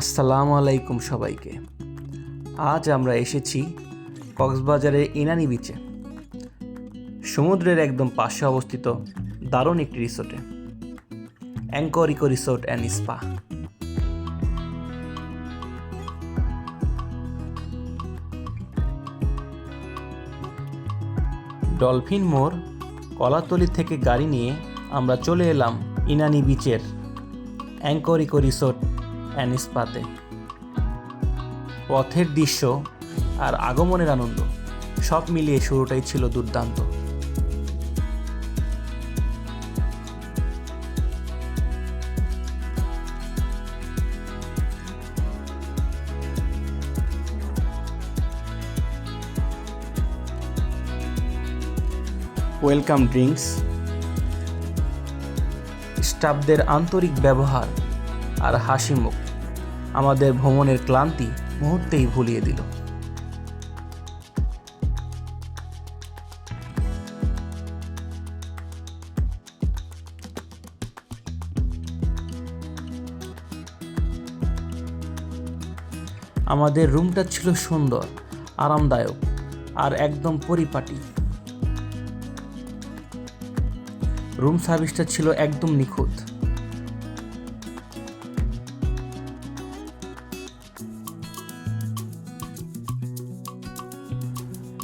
আসসালামু আলাইকুম সবাইকে। আজ আমরা এসেছি কক্সবাজারের ইনানি বিচে সমুদ্রের একদম পাশে অবস্থিত দারুণ একটি রিসোর্টে anchor eco resort and spa dolphin মোড় কলাতলি থেকে গাড়ি নিয়ে আমরা চলে এলাম ইনানি বিচের অ্যাঙ্কর ইকো রিসোর্ট অ্যান্ড পথের দৃশ্য আর আগমনের আনন্দ, সব মিলিয়ে শুরুটাই ছিল দুর্দান্ত। Welcome drinks. স্টাফদের আন্তরিক ব্যবহার আর হাসি মুখ আমাদের ভ্রমণের ক্লান্তি মুহূর্তেই ভুলিয়ে দিল। আমাদের রুমটা ছিল সুন্দর, আরামদায়ক আর একদম পরিপাটি। রুম সার্ভিসটা ছিল একদম নিখুঁত।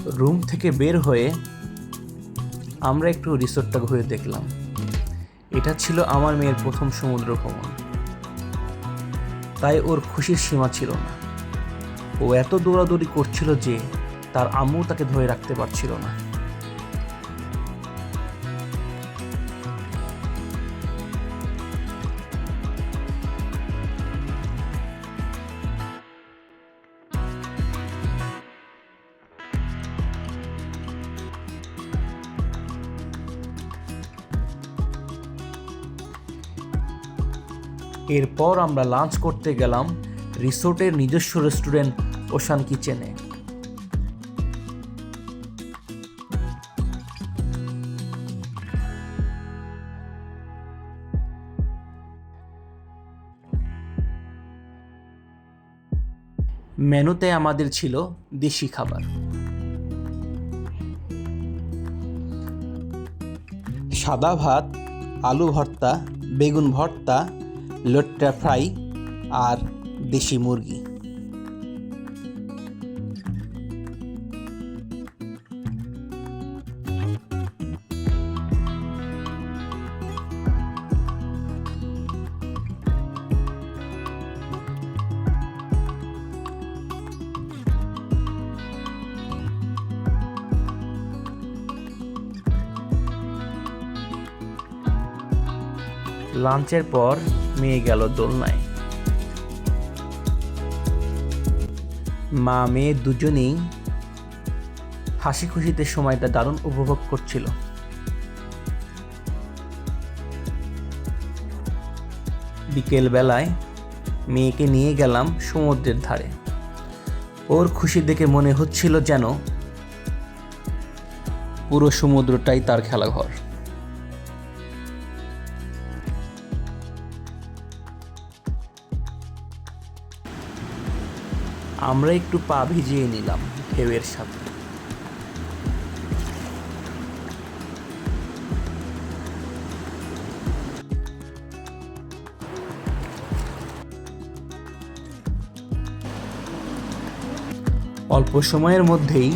রুম থেকে বের হয়ে আমরা একটু রিসোর্টটা ঘুরে দেখলাম। এটা ছিল আমার মেয়ের প্রথম সমুদ্র ভ্রমণ। তাই ওর খুশির সীমা ছিল না। ও এত দৌড়াদৌড়ি করছিল যে তার আম্মু তাকে ধরে রাখতে পারছিল না। এরপর আমরা লাঞ্চ করতে গেলাম রিসোর্টের নিজস্ব রেস্টুরেন্ট ওশান কিচেনে মেনুতে আমাদের ছিল দেশি খাবার। সাদা ভাত, আলু ভর্তা, বেগুন ভর্তা লট্টা ফ্রাই আর দেশি মুরগি। লাঞ্চের পর মেয়ে গেল দোলনায়। মা মেয়ে দুজনেই হাসি খুশিতে সময়টা দারুণ উপভোগ করছিল। বিকেল বেলায় মেয়েকে নিয়ে গেলাম সমুদ্রের ধারে। ওর খুশি দেখে মনে হচ্ছিল যেন পুরো সমুদ্রটাই তার খেলাঘর। আমরা একটু পা ভিজিয়ে নিলাম ঢেউয়ের সাথে। অল্প সময়ের মধ্যেই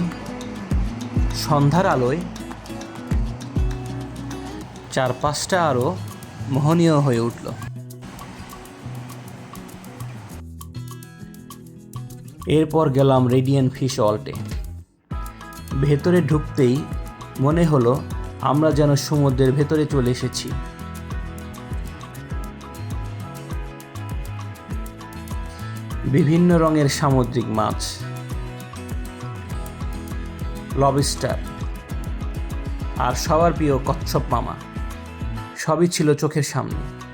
সন্ধ্যার আলোয় চারপাশটা আরও মোহনীয় হয়ে উঠল। এরপর গেলাম রেডিয়ান ফিশ অল্টে ভেতরে ঢুকতেই মনে হলো আমরা যেন সমুদ্রের ভেতরে চলে এসেছি। বিভিন্ন রঙের সামুদ্রিক মাছ। লবস্টার আর সবার প্রিয় কচ্ছপ মামা। সবই ছিল চোখের সামনে।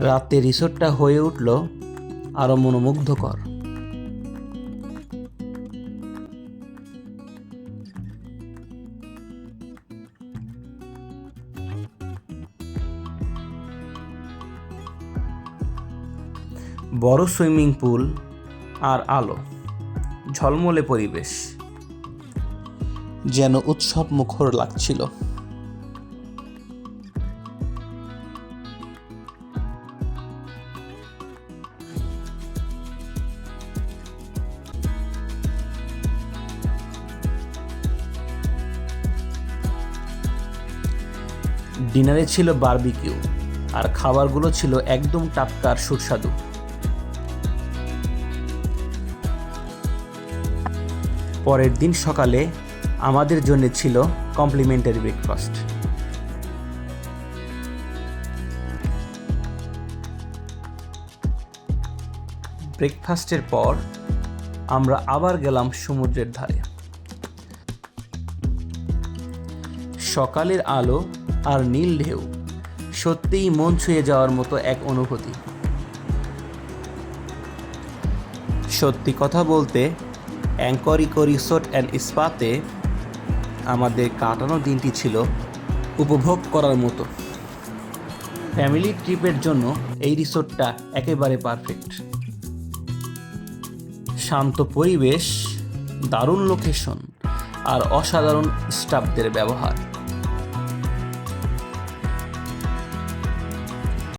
রাতে রিসোর্টটা হয়ে উঠল আরও মনোমুগ্ধকর। বড় সুইমিং পুল আর আলো, ঝলমলে পরিবেশ। যেন উৎসব মুখর লাগছিল। ডিনারে ছিল বারবিকিউ, আর খাবারগুলো ছিল একদম টাটকার সুস্বাদু। পরের দিন সকালে আমাদের জন্য ছিল কমপ্লিমেন্টারি ব্রেকফাস্ট। ব্রেকফাস্টের পর আমরা আবার গেলাম সমুদ্রের ধারে। সকালের আলো আর নীল ঢেউ। সত্যিই মন ছুঁয়ে যাওয়ার মতো এক অনুভূতি। সত্যি কথা বলতে অ্যাঙ্করিকো রিসোর্ট অ্যান্ড ইস্পাতে আমাদের কাটানো দিনটি ছিল উপভোগ করার মতো। ফ্যামিলি ট্রিপের জন্য এই রিসোর্টটা একেবারে পারফেক্ট। শান্ত পরিবেশ, দারুণ লোকেশন আর অসাধারণ স্টাফদের ব্যবহার।